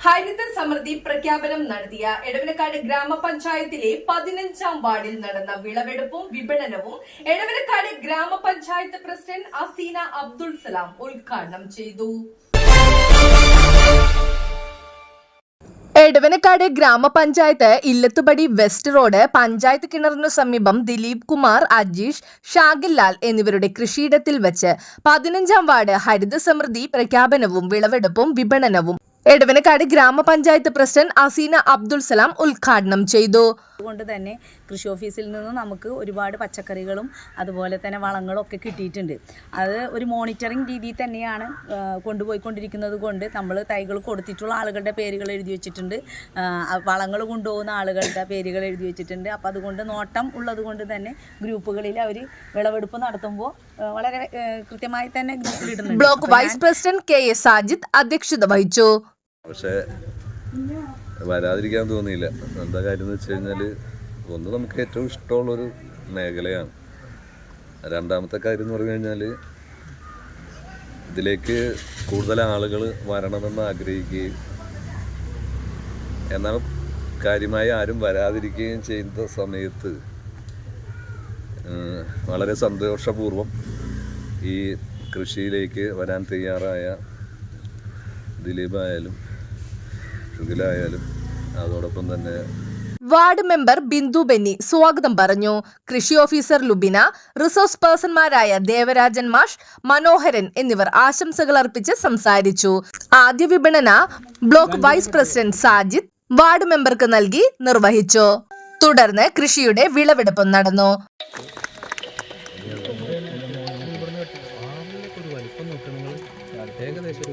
ഹരിത സമൃദ്ധി പ്രഖ്യാപനം നടത്തിയ എടവനക്കാട് ഗ്രാമപഞ്ചായത്തിലെ പതിനഞ്ചാം വാർഡിൽ നടന്ന വിളവെടുപ്പും വിപണനവും എടവനക്കാട് ഗ്രാമപഞ്ചായത്ത് പ്രസിഡന്റ് അസീന അബ്ദുൾ സലാം ഉദ്ഘാടനം ചെയ്തു. എടവനക്കാട് ഗ്രാമപഞ്ചായത്ത് ഇല്ലത്തുപടി വെസ്റ്റ് റോഡ് പഞ്ചായത്ത് കിണറിനു സമീപം ദിലീപ് കുമാർ അജീഷ് ഷാഗിൽ ലാൽ എന്നിവരുടെ കൃഷിയിടത്തിൽ വെച്ച് പതിനഞ്ചാം വാർഡ് ഹരിത സമൃദ്ധി പ്രഖ്യാപനവും വിളവെടുപ്പും വിപണനവും എടവനക്കാട് ഗ്രാമപഞ്ചായത്ത് പ്രസിഡന്റ് അസീന അബ്ദുൾ സലാം ഉദ്ഘാടനം ചെയ്തു. അതുകൊണ്ട് തന്നെ കൃഷി ഓഫീസിൽ നിന്ന് നമുക്ക് ഒരുപാട് പച്ചക്കറികളും അതുപോലെ തന്നെ വളങ്ങളും ഒക്കെ കിട്ടിയിട്ടുണ്ട്. അത് ഒരു മോണിറ്ററിംഗ് രീതിയിൽ തന്നെയാണ് കൊണ്ടുപോയിക്കൊണ്ടിരിക്കുന്നത് കൊണ്ട് നമ്മൾ തൈകൾ കൊടുത്തിട്ടുള്ള ആളുകളുടെ പേരുകൾ എഴുതി വെച്ചിട്ടുണ്ട്. വളങ്ങൾ കൊണ്ടുപോകുന്ന ആളുകളുടെ പേരുകൾ എഴുതി വെച്ചിട്ടുണ്ട്. അപ്പോൾ അതുകൊണ്ട് നോട്ടം ഉള്ളത് കൊണ്ട് തന്നെ ഗ്രൂപ്പുകളിൽ അവർ വിളവെടുപ്പ് നടത്തുമ്പോൾ വളരെ കൃത്യമായി തന്നെ ഗ്രൂപ്പിലിടുന്നുണ്ട്. Block vice president K S Sajid അധ്യക്ഷത വഹിച്ചു. പക്ഷേ വരാതിരിക്കാൻ തോന്നിയില്ല. എന്താ കാര്യം എന്ന് വെച്ച് കഴിഞ്ഞാൽ ഒന്ന് നമുക്ക് ഏറ്റവും ഇഷ്ടമുള്ളൊരു മേഖലയാണ്. രണ്ടാമത്തെ കാര്യം എന്ന് പറഞ്ഞു കഴിഞ്ഞാൽ ഇതിലേക്ക് കൂടുതൽ ആളുകൾ വരണമെന്ന് ആഗ്രഹിക്കുകയും എന്നാൽ കാര്യമായി ആരും വരാതിരിക്കുകയും ചെയ്യുന്ന സമയത്ത് വളരെ സന്തോഷപൂർവം ഈ കൃഷിയിലേക്ക് വരാൻ തയ്യാറായ ദിലീപായാലും ഷുഗിലായാലും അതോടൊപ്പം തന്നെ വാർഡ് മെമ്പർ ബിന്ദു ബെന്നി സ്വാഗതം പറഞ്ഞു. കൃഷി ഓഫീസർ ലുബിന റിസോഴ്സ് പേഴ്സൺമാരായ ദേവരാജൻ മാഷ് മനോഹരൻ എന്നിവർ ആശംസകൾ അർപ്പിച്ച് സംസാരിച്ചു. ആദ്യ വിപണന block vice president Sajid ward മെമ്പർക്ക് നൽകി നിർവഹിച്ചു. തുടർന്ന് കൃഷിയുടെ വിളവെടുപ്പും നടന്നു. ഒരു വലിപ്പം നോക്കുക അടി ഏകദേശം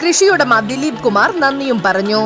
കൃഷിയുടമ ദിലീപ് കുമാർ നന്ദിയും പറഞ്ഞു.